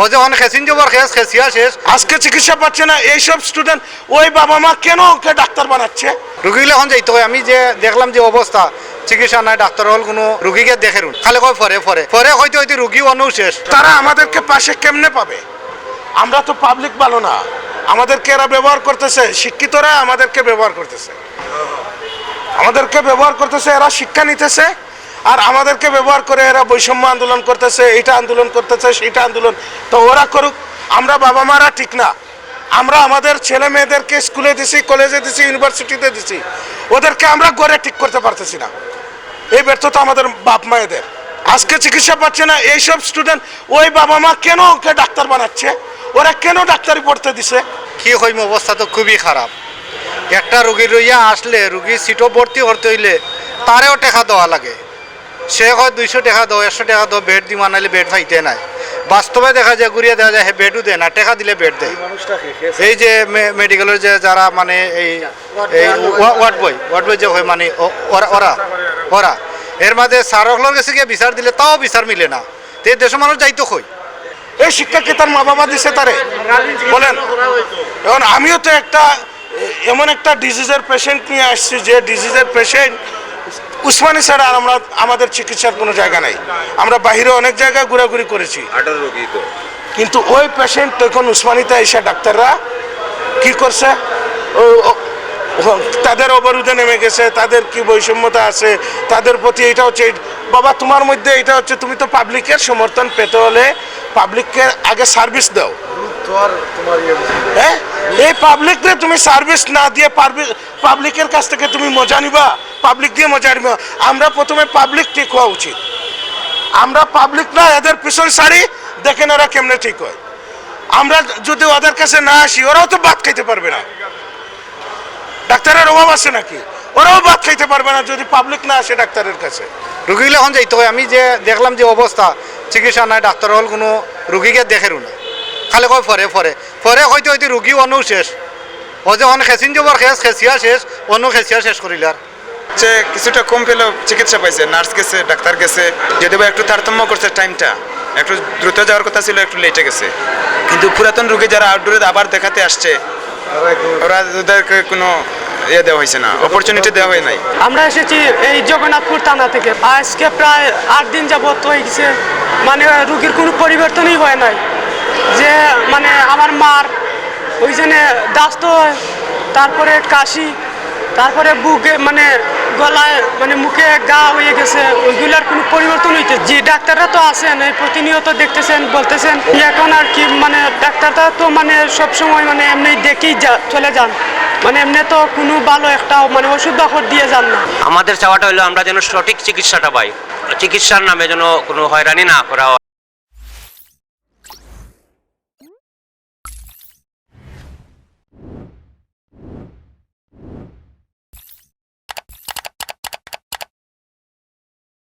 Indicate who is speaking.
Speaker 1: ও যে অনেক খেসিন যাবার খেস খেসিয়া শেষ।
Speaker 2: আজকে চিকিৎসা পাচ্ছে না এইসব স্টুডেন্ট ওই বাবা মা কেন ওকে ডাক্তার বানাচ্ছে?
Speaker 1: রুগীগুলো এখন যাইতে হয় আমি যে দেখলাম যে অবস্থা চিকিৎসা নাই ডাক্তার হল কোনো রুগীকে দেখে রুন। খালি কয় ফরে ফরে ফরে হয়তো হয়তো রুগী অন্য শেষ।
Speaker 2: তারা আমাদেরকে পাশে কেমনে পাবে? আমরা তো পাবলিক ভালো না। আমাদেরকে এরা ব্যবহার করতেছে শিক্ষিতরা আমাদেরকে ব্যবহার করতেছে। আমাদেরকে ব্যবহার করতেছে এরা শিক্ষা নিতেছে আর আমাদেরকে ব্যবহার করে এরা বৈষম্য আন্দোলন করতেছে, এটা আন্দোলন করতেছে, সেটা আন্দোলন। তো ওরা করুক, আমরা বাবা মারা ঠিক না। আমরা আমাদের ছেলে মেয়েদেরকে স্কুলে দিছি, কলেজে দিছি, ইউনিভার্সিটিতে দিছি। ওদেরকে আমরা গড়ে ঠিক করতে পারতেছি না। এই ব্যর্থতা আমাদের বাপ মায়েদের। আজকে চিকিৎসা পাচ্ছে না, এইসব স্টুডেন্ট ওই বাবা মা কেন ওকে ডাক্তার বানাচ্ছে? ওরা কেন ডাক্তারি পড়তে দিছে?
Speaker 1: কি হইম, অবস্থা তো খুবই খারাপ। একটা রুগী রইয়া আসলে রুগী সিটও ভর্তি হতে হইলে তারেও টেকা দেওয়া লাগে। সে হয় দুইশো টাকা দাও, একশো টাকা দাও, বেড দি মানাইলে বেড পাইতে নাই। বাস্তবে দেখা যায়, ঘুরিয়ে দেওয়া যায় বেডও দেয় না, টাকা দিলে বেড দেয়। এই যে মেডিকেলের যে যারা মানে এই ওয়ার্ড বয় ওয়ার্ড বয় যে হয় মানে ওরা ওরা এর মাঝে সারকলোর কাছে গিয়ে বিচার দিলে, তাও বিচার মিলে না। তো দেশের মানুষ যাইতো কই?
Speaker 2: এই শিক্ষা কি তার মা বাবা দিছে তারে? বলেন। এখন আমিও তো একটা, এমন একটা ডিজিজের পেশেন্ট নিয়ে আসছি, যে ডিজিজের পেশেন্ট উসমানী ছাড়া আর আমরা আমাদের চিকিৎসার কোনো জায়গা নাই। আমরা বাইরে অনেক জায়গায় ঘোরাঘুরি করেছি।
Speaker 3: রোগী
Speaker 2: কিন্তু ওই পেশেন্ট তখন উসমানিতে এসে ডাক্তাররা কি করছে? তাদের অবরোধে নেমে গেছে তাদের কি বৈষম্যতা আছে তাদের প্রতি এটা হচ্ছে বাবা তোমার মধ্যে এটা হচ্ছে তুমি তো পাবলিকের সমর্থন পেতে হলে পাবলিককে আগে সার্ভিস দাও। হ্যাঁ? এই পাবলিককে তুমি সার্ভিস না দিয়ে পাবলিকের কাছ থেকে তুমি মজা নিবা পাবলিক দিয়ে মজা নিবা। আমরা প্রথমে পাবলিক ঠিক হওয়া উচিত। আমরা পাবলিক না এদের পিছন সারি দেখেন ওরা কেমনে ঠিক হয়। আমরা যদি ওদের কাছে না আসি ওরাও তো ভাত খাইতে পারবে না। ডাক্তারের অভাব আছে নাকি? ওরাও ভাত খাইতে পারবে না যদি পাবলিক না আসে ডাক্তারের কাছে।
Speaker 1: রুগীগুলো এখন যাইতে হয়। আমি যে দেখলাম যে অবস্থা চিকিৎসা নাই ডাক্তার হল কোনো রুগীকে দেখে না খালি কয় ফরে ফরে ফরে হয়তো হয়তো রুগী অন্য শেষ। ও যে অন খেসিন যাবার খেস খেসিয়া শেষ অন্য খেসিয়া শেষ করিল আর
Speaker 3: হচ্ছে কিছুটা কম পেলেও চিকিৎসা পাইছে নার্স গেছে ডাক্তার গেছে যদিও বা একটু তারতম্য করছে টাইমটা একটু দ্রুত যাওয়ার কথা ছিল একটু লেটে গেছে। কিন্তু পুরাতন রুগী যারা আউটডোরে আবার দেখাতে আসছে ওরা ওদেরকে কোনো ইয়ে দেওয়া হয়েছে না অপরচুনিটি দেওয়া হয় নাই।
Speaker 4: আমরা এসেছি এই জগন্নাথপুর থানা থেকে। আজকে প্রায় আট দিন যাবত হয়ে গেছে। মানে রুগীর কোনো পরিবর্তনই হয় নাই। যে মানে আমার মার ওই দাস্ত তারপরে কাশি, তারপরে বুকে মানে গলায় মানে মুখে গা হয়ে গেছে। ওইগুলার কোনো পরিবর্তন হইতে যে ডাক্তাররা তো আছেন প্রতিনিয়ত দেখতেছেন, বলতেছেন, এখন আর কি মানে ডাক্তাররা তো মানে সবসময় মানে এমনি দেখেই চলে যান। মানে এমনি তো কোনো ভালো একটা মানে ওষুধ বাখর দিয়ে যান না।
Speaker 5: আমাদের চাওয়াটা হলো আমরা যেন সঠিক চিকিৎসাটা পাই। চিকিৎসার নামে যেন কোনো হয়রানি না করা